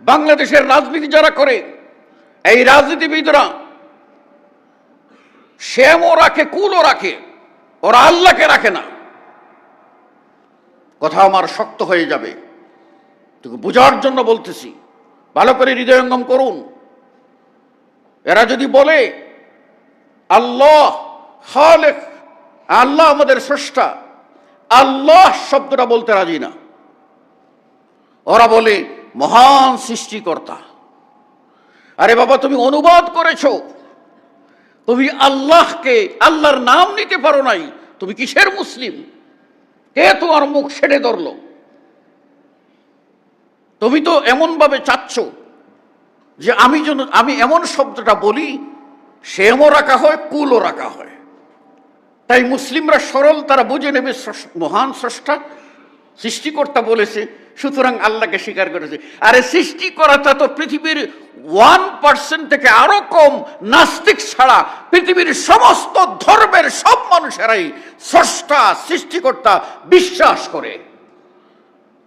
বাংলাদেশের রাজনীতি যারা করে, এই রাজনীতিবিদরা শ্যামও রাখে, কুলও রাখে, ওরা আল্লাহকে রাখে না। কথা আমার শক্ত হয়ে যাবে। তোকে বোঝার জন্য বলতেছি। ভালো করে হৃদয়ঙ্গম করুন। এরা যদি বলে, আল্লাহ খালেক, আল্লাহ আমাদের স্রষ্টা, আল্লাহ শব্দটা বলতে রাজি না। ওরা বলে মহান সৃষ্টিকর্তা। আরে বাবা, তুমি অনুবাদ করেছ। তুমি আল্লাহকে, আল্লাহর নাম নিতে পারো নাই। তুমি কিসের মুসলিম? কে তোমার মুখ ছেড়ে ধরল? তুমি তো এমনভাবে চাচ্ছ যে আমি যেন, আমি এমন শব্দটা বলি সেমও রাখা হয়, কুলও রাখা হয়। তাই মুসলিমরা সরল, তারা বুঝে নেবে মহান স্রষ্টা সৃষ্টিকর্তা বলেছে সুতরাং আল্লাহকে স্বীকার করেছে। আরে সৃষ্টি করাটা তো পৃথিবীর ওয়ান পার্সেন্ট থেকে আরও কম নাস্তিক ছাড়া পৃথিবীর সমস্ত ধর্মের সব মানুষেরাই স্রষ্টা, সৃষ্টিকর্তা বিশ্বাস করে।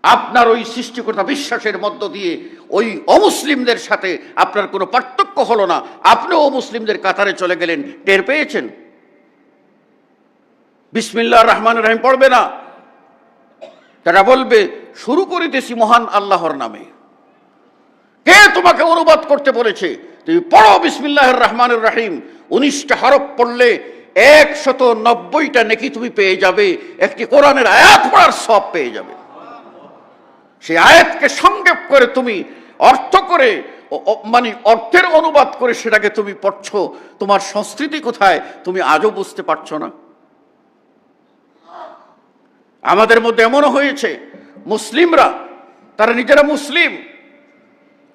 আপনার ওই সৃষ্টিকর্তা বিশ্বাসের মধ্য দিয়ে ওই অমুসলিমদের সাথে আপনার কোনো পার্থক্য হলো না। আপনিও অমুসলিমদের কাতারে চলে গেলেন, টের পেয়েছেন? বিসমিল্লাহ রহমান রহিম, পড়বে না। তারা বলবে শুরু করিতেছি মহান আল্লাহর নামে। কে তোমাকে অনুবাদ করতে বলেছে? তুমি পড়ো বিসমিল্লাহ রহমানুর রাহিম। উনিশটা হরফ পড়লে একশত নব্বইটা নেকি তুমি পেয়ে যাবে। একটি কোরআনের আয়াত পড়ার সব পেয়ে যাবে। সেই আয়াতকে সংক্ষেপ করে তুমি অর্থ করে মানে অর্থের অনুবাদ করে সেটাকে তুমি পড়ছো। তোমার সংস্কৃতি কোথায়? তুমি আজও বুঝতে পারছ না। আমাদের মধ্যে এমনও হয়েছে মুসলিমরা, তারা নিজেরা মুসলিম,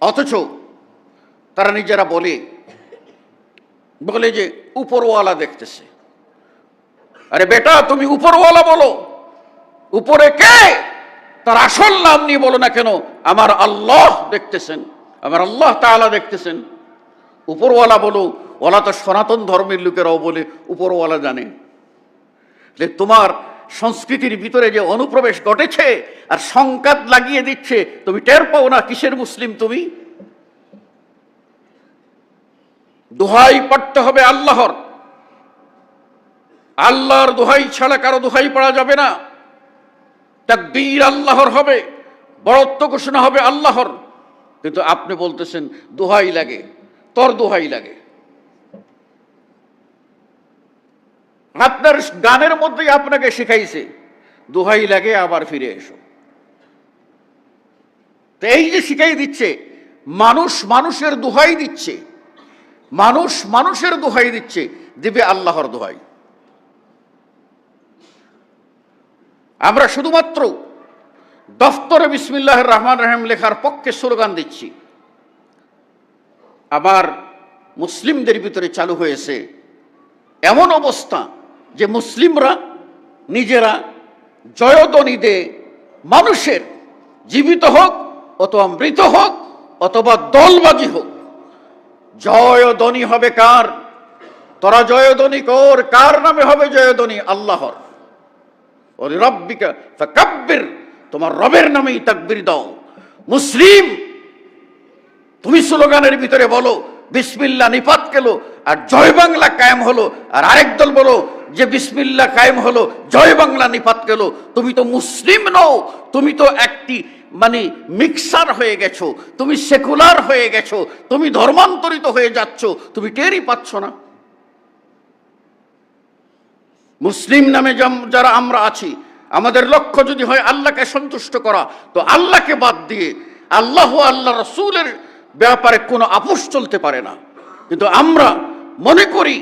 অথচ তারা নিজেরা বলে বলে যে উপরওয়ালা দেখতেছে। আরে বেটা, তুমি উপরওয়ালা বলো। উপরে কে? তার আসল নাম নিয়ে বলো না কেন, আমার আল্লাহ দেখতেছেন, আমার আল্লাহ তাআলা দেখতেছেন। উপরওয়ালা বলো ওলা তো সনাতন ধর্মের লোকেরাও বলে উপরওয়ালা জানে। তোমার সংস্কৃতির ভিতরে যে অনুপ্রবেশ ঘটেছে আর সংকাত লাগিয়ে দিচ্ছে, তুমি টের পাও না কিসের মুসলিম তুমি? দোহাই পড়তে হবে আল্লাহর। আল্লাহর দোহাই ছাড়া কারও দোহাই পড়া যাবে না। তাকবীর আল্লাহর হবে বড়ত্ব ঘোষণা হবে আল্লাহর। কিন্তু আপনি বলতেছেন, দোহাই লাগে, তর দোহাই লাগে। আপনার গানের মধ্যেই আপনাকে শিখাইছে। দোহাই লাগে আবার ফিরে এসো। তো এই যে শিখাই দিচ্ছে, মানুষ মানুষের দোহাই দিচ্ছে, মানুষ মানুষের দোহাই দিচ্ছে, দিবে আল্লাহর দোহাই। আমরা শুধুমাত্র দফতরে বিসমিল্লাহ রহমান রহিম লেখার পক্ষে স্লোগান দিচ্ছি। আবার মুসলিমদের ভিতরে চালু হয়েছে এমন অবস্থা যে মুসলিমরা নিজেরা জয়ধ্বনি দে মানুষের জীবিত হোক, অথবা মৃত হোক, অথবা দলবাজি হোক, জয়ধ্বনি হবে কার? তোরা জয়ধ্বনি কর, কার নামে হবে জয়ধ্বনি? আল্লাহর। ওরে রব্বিকা, ফাকাব্বির, তোমার রবের নামেই তাকবির দাও। মুসলিম, তুমি স্লোগানের ভিতরে বলো বিসমিল্লা নিপাত গেল, আর জয় বাংলা কায়েম হলো, আর আরেক দল বলো যে বিসমিল্লা কায়েম হলো, জয় বাংলা নিপাত গেল। তুমি তো মুসলিম নও, তুমি তো একটি মানে মিক্সার হয়ে গেছো, তুমি সেকুলার হয়ে গেছো, তুমি ধর্মান্তরিত হয়ে যাচ্ছ, তুমি টেরই পাচ্ছ না। মুসলিম নামে যারা আমরা আছি, আমাদের লক্ষ্য যদি হয় আল্লাহকে সন্তুষ্ট করা, তো আল্লাহকে বাদ দিয়ে আল্লাহ আল্লাহ রসুলের ব্যাপারে কোনো আপোষ চলতে পারে না। কিন্তু আমরা মনে করি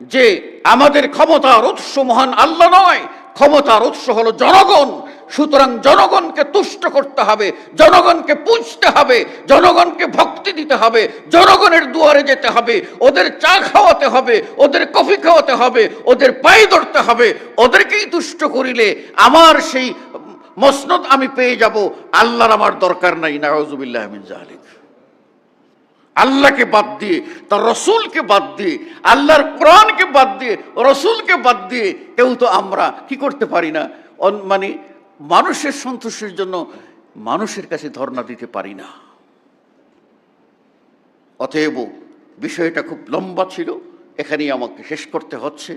যে আমাদের ক্ষমতার উৎস মহান আল্লাহ নয়, ক্ষমতার উৎস হলো জনগণ। সুতরাং জনগণকে তুষ্ট করতে হবে, জনগণকে পুজতে হবে, জনগণকে ভক্তি দিতে হবে, জনগণের দুয়ারে যেতে হবে, ওদের চা খাওয়াতে হবে, ওদের কফি খাওয়াতে হবে, ওদের পায়ে ধরতে হবে, ওদেরকেই তুষ্ট করিলে আমার সেই মসনদ আমি পেয়ে যাব, আল্লাহর আমার দরকার নাই, নাউজুবিল্লাহ মিন জালিক আল্লাহকে বাদ দিয়ে, তার রসুলকে বাদ দিয়ে, আল্লাহর কোরআনকে বাদ দিয়ে, রসুলকে বাদ দিয়ে কেউ তো আমরা কি করতে পারি না? মানে মানুষের সন্তোষের জন্য মানুষের কাছে ধর্ণা দিতে পারি না। অতএব বিষয়টা খুব লম্বা ছিল, এখানেই আমাকে শেষ করতে হচ্ছে।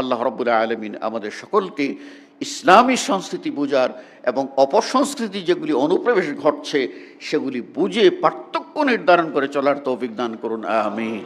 আল্লাহ রব্বুল আলমিন আমাদের সকলকে ইসলামী সংস্কৃতি বোঝার এবং অপসংস্কৃতি যেগুলি অনুপ্রবেশ ঘটছে, সেগুলি বুঝে পার্থক্য নির্ধারণ করে চলার তো অভিজ্ঞান করুন, আমিন।